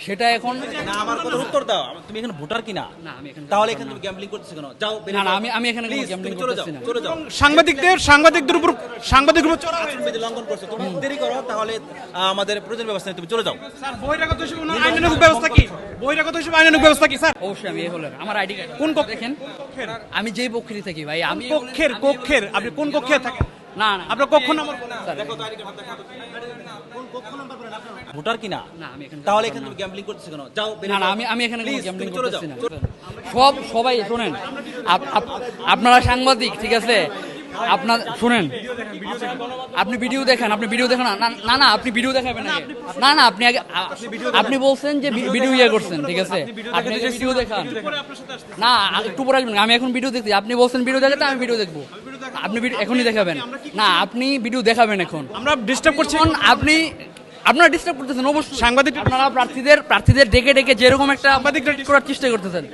সেটা এখন না আমার কথা উত্তর দাও। তুমি এখানে ভোটার কিনা? না আমি এখানে তাহলে এখানে তুমি গ্যাম্বলিং করতেছো কেন? যাও না, না, আমি- আমি এখানে যাও করতেছি না। চলে যাও। সাংবাদিকদের সাংবাদিকদের উপর সাংবাদিকদের উপর চড়া হয়েছে। আচরণবিধি লঙ্ঘন করছ তুমি দেরি করো তাহলে আমাদের প্রয়োজন ব্যবস্থা তুমি চলে যাও। স্যার বহিরাগত হিসেবে ওনার আইনানুগ ব্যবস্থা কি? বহিরাগত হিসেবে আইনানুগ ব্যবস্থা কি স্যার? অবশ্যই আমি এই হলের আমার আইডি কার্ড কোন কক্ষ? দেখেন। আমি যেই পক্ষেরই থাকি ভাই আমি কক্ষের কক্ষের? আপনি কোন কক্ষে থাকেন? না না। আপনার কক্ষ নাম্বার ভোটার কিনা না? আমি এখানে তাহলে এখানে তুমি গ্যাম্বলিং করতেছো কেন? যাও না না আমি আমি এখানে গ্যাম্বলিং তুমি চলে যাও। করতেছি না। সব সবাই শুনেন। আপ- আপ- আপনারা সাংবাদিক ঠিক আছে? আপনার শুনেন। আপনি ভিডিও দেখেন আপনি ভিডিও দেখেন না। না- আপনি ভিডিও দেখাবেন না না আপনি আগে আপনি বলছেন যে ভিডিও ইয়ে করছেন ঠিক আছে? আপনি ভিডিও দেখান না একটু পরে আসবেন আমি এখন ভিডিও দেখছি। আপনি বলছেন ভিডিও দেখাতে আমি ভিডিও দেখব। আপনি ভিডিও এখনই দেখাবেন। না আপনি ভিডিও দেখাবেন এখন। আমরা ডিস্টার্ব করছি। আপনি আপনারা ডিস্টার্ব করতেছেন অবশ্যই। সাংবাদিক আপনারা প্রার্থীদের প্রার্থীদের ডেকে ডেকে যেরকম একটা সাংবাদিকরা করার চেষ্টা করতেছেন।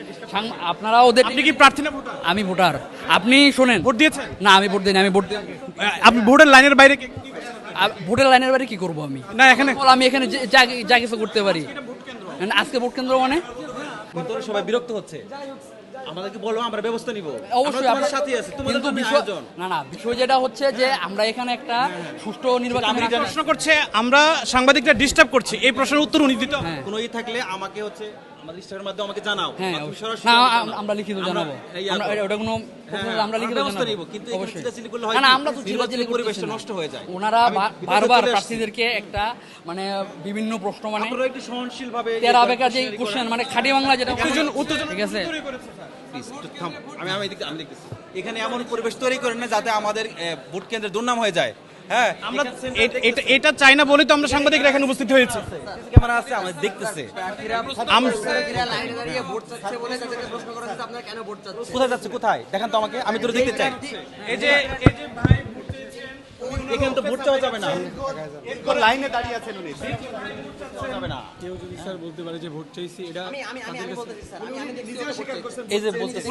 আপনারা ওদের আপনি কি প্রার্থী না ভোটার? আমি ভোটার। আপনি শোনেন। ভোট দিয়েছেন? না আমি ভোট দিই আমি ভোট আপনি ভোটের লাইনের বাইরে ভোটের লাইনের বাইরে কি করব আমি? না এখানে আমি এখানে যা যা কিছু করতে পারি। আজকে ভোট কেন্দ্র। মানে? সবাই বিরক্ত হচ্ছে। আমাদেরকে বলো আমরা ব্যবস্থা নিব। অবশ্যই আমরা আপনার- সাথে আছি তোমাদের তো বিষয় না না বিষয় যেটা হচ্ছে যে আমরা এখানে একটা সুষ্ঠু নির্বাচন প্রশ্ন করছে আমরা সাংবাদিকরা ডিস্টার্ব করছি। এই প্রশ্নের উত্তর উনি দিতে। হ্যাঁ। কোনো ই থাকলে আমাকে হচ্ছে আমাদের স্টারের মাধ্যমে আমাকে জানাও। হ্যাঁ বা তুমি অবশ্যই। সরাসরি না আমাকে আম- জানাও। আমরা লিখিত জানাব। আমরা ওটা কোনো প্রশ্ন হ্যাঁ, হলে আমরা লিখিত জানাব। কিন্তু চিল্লাচিল্লি করলে হয় না না আমরা তো চিল্লাচিল্লি পরিবেশটা নষ্ট হয়ে যায়। ওনারা আমি বা- বিপদে বারবার প্রার্থীদেরকে একটা মানে বিভিন্ন প্রশ্ন মানে আপনারা একটু সহনশীল ভাবে তেরা বেকার যে কোশ্চেন মানে খাটি বাংলা যেটা উত্তেজন- উত্তেজন ঠিক আছে? Please, একটু থামো। আমি আমি আমি দেখতেছি। এখানে এমন পরিবেশ তৈরি করেন না যাতে আমাদের ভোট কেন্দ্রের দুর্নাম হয়ে যায়। হ্যাঁ আমরা এটা এটা চাই না বলেই তো আমরা সাংবাদিকরা এখানে উপস্থিত হয়েছে। ক্যামেরা আছে আমাদের দেখতেছে। কোথায় যাচ্ছে? কোথায়? দেখেন তো আমাকে আমি তো দেখতে চাই। এই যে এই যে ভাই এখানে তো ভোট চাওয়া যাবে না। লাইনে দাঁড়িয়ে আছেন উনি। যাবে না কেউ যদি স্যার বলতে পারে যে ভোট চাইছি এটা এই যে বলতেছি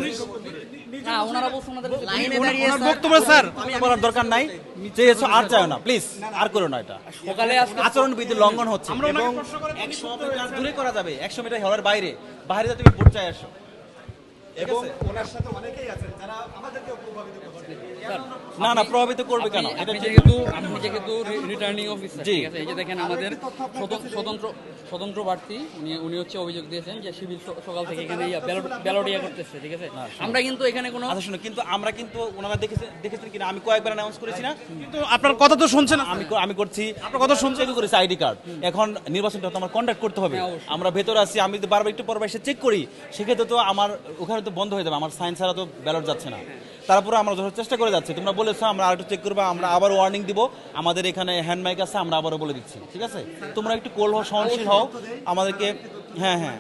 না ওনারা বলছেন ওনাদের ওনার বক্তব্য স্যার বলার দরকার নাই। চেয়েছো আর চাও না প্লিজ আর করো না এটা। সকালে আজকে আচরণ বিধি লঙ্ঘন হচ্ছে। এবং একশো মিটার দূরে করা যাবে একশো মিটার হলের বাইরে। বাইরে যাতে তুমি ভোট চাই আসো। এবং না না প্রভাবিত করবে কেন? এটা যেহেতু আপনি যেহেতু রিটার্নিং অফিসার ঠিক আছে? এই যে দেখেন আমাদের স্বতন্ত্র স্বতন্ত্র প্রার্থী উনি উনি হচ্ছে অভিযোগ দিয়েছেন যে শিবির সকাল থেকে এখানে ব্যালট ইয়া করতেছে ঠিক আছে? আমরা কিন্তু এখানে কোনো আচ্ছা শুনো কিন্তু আমরা কিন্তু ওনারা দেখেছেন দেখেছেন কিনা? আমি কয়েকবার অ্যানাউন্স করেছি না। কিন্তু আপনার কথা তো শুনছেন। আমি আমি করছি। আপনার কথা শুনতে করেছি আইডি কার্ড। এখন নির্বাচনটা তো আমার কন্ট্যাক্ট করতে হবে। হ্যাঁ, আমরা ভেতরে আছি আমি বারবার একটু পর এসে চেক করি। সেক্ষেত্রে তো আমার ওখানে তো বন্ধ হয়ে যাবে, আমার সাইন ছাড়া তো ব্যালট যাচ্ছে না। তারপরে আমরা যথেষ্ট চেষ্টা করে যাচ্ছি। তোমরা বলেছ, আমরা আরেকটু চেক করব, আমরা আবার ওয়ার্নিং দিব। আমাদের এখানে হ্যান্ড মাইক আছে, আমরা আবারও বলে দিচ্ছি, ঠিক আছে? তোমরা একটু কোল হও, সহনশীল হও। আমাদেরকে হ্যাঁ হ্যাঁ।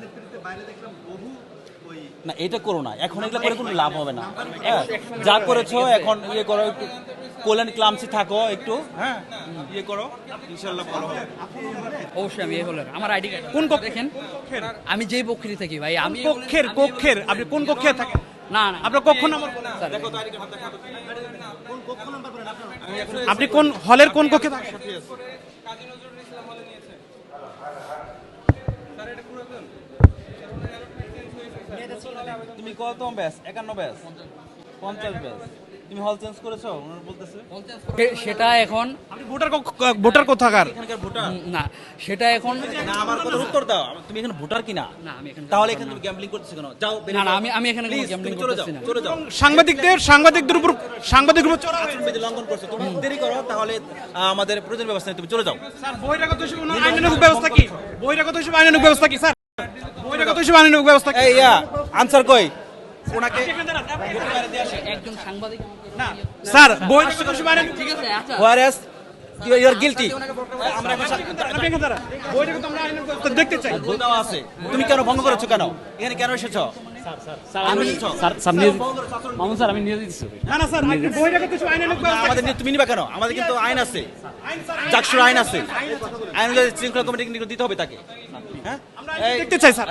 না, এটা করো না। এখন এগুলো করে কোনো লাভ হবে না। হ্যাঁ যা করেছ, এখন ইয়ে করো, একটু কোলেন ক্লামসি থাকো একটু। হ্যাঁ। ইয়ে করো ইনশাল্লাহ ভালো হবে। অবশ্যই আমি এই হলের আমার আইডি কার্ড। কোন কক্ষ? দেখেন আমি যেই পক্ষেরই থাকি ভাই আমি কক্ষের? কক্ষের? আপনি কোন কক্ষে থাকেন? না না। আপনার কক্ষ নাম্বার বলুন। স্যার, আপনি কোন হলের কোন কক্ষে থাকেন? তুমি কত ব্যাস? একান্ন ব্যাস। পঞ্চাশ ব্যাস। তুমি হল চেঞ্জ করেছ? ওনারা বলতেছে। সেটা এখন আপনি ভোটার ভোটার কোথাকার? এখানকার ভোটার না সেটা এখন না আমার কথা উত্তর দাও। তুমি এখানে ভোটার কিনা? না আমি এখানে তাহলে এখানে তুমি গ্যাম্বলিং করতেছো কেন? যাও না, না, আমি- আমি এখানে যাও করতেছি না। চলে যাও। সাংবাদিকদের সাংবাদিকদের উপর সাংবাদিকদের উপর চড়া। আচরণবিধি লঙ্ঘন করছ। তুমি দেরি করো তাহলে আমাদের প্রয়োজন ব্যবস্থা তুমি চলে যাও। স্যার বহিরাগত হিসেবে আইনানুগ ব্যবস্থা কি? বহিরাগত হিসেবে আইনানুগ ব্যবস্থা কি স্যার? বহিরাগত হিসেবে আইনানুগ ব্যবস্থা কি? এই ইয়া আনসার কই? ওনাকে একজন সাংবাদিক না স্যার বহিরাগত হিসেবে আইনানুগ ঠিক আছে আচ্ছা। হোয়ারেস ইউ আর গিলটি আমরা আইনানুগ ব্যবস্থা দেখতে চাই। ভুল দেওয়া আছে। তুমি কেন ভঙ্গ করেছ কেন? এখানে কেন এসেছ? আমাদের তুমি নিবা কেন? আমাদের কিন্তু আইন আছে। চাকসুর আইন আছে। আইন শৃঙ্খলা কমিটি কিন্তু দিতে হবে তাকে। হ্যাঁ? দেখতে চাই স্যার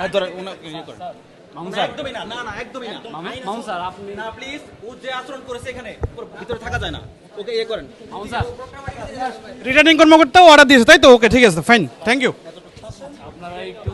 এই ধরো, ওনা- করো। মামুন না, স্যার। একদমই না না না একদমই না। মামুন স্যার আপনি না প্লিজ ও যে আচরণ করেছে এখানে ভিতরে থাকা যায় না। ওকে ইয়ে করেন। মামুন স্যার। রিটার্নিং কর্মকর্তাও অর্ডার দিয়েছে তাই তো? ওকে ঠিক আছে ফাইন থ্যাংক ইউ আপনারা একটু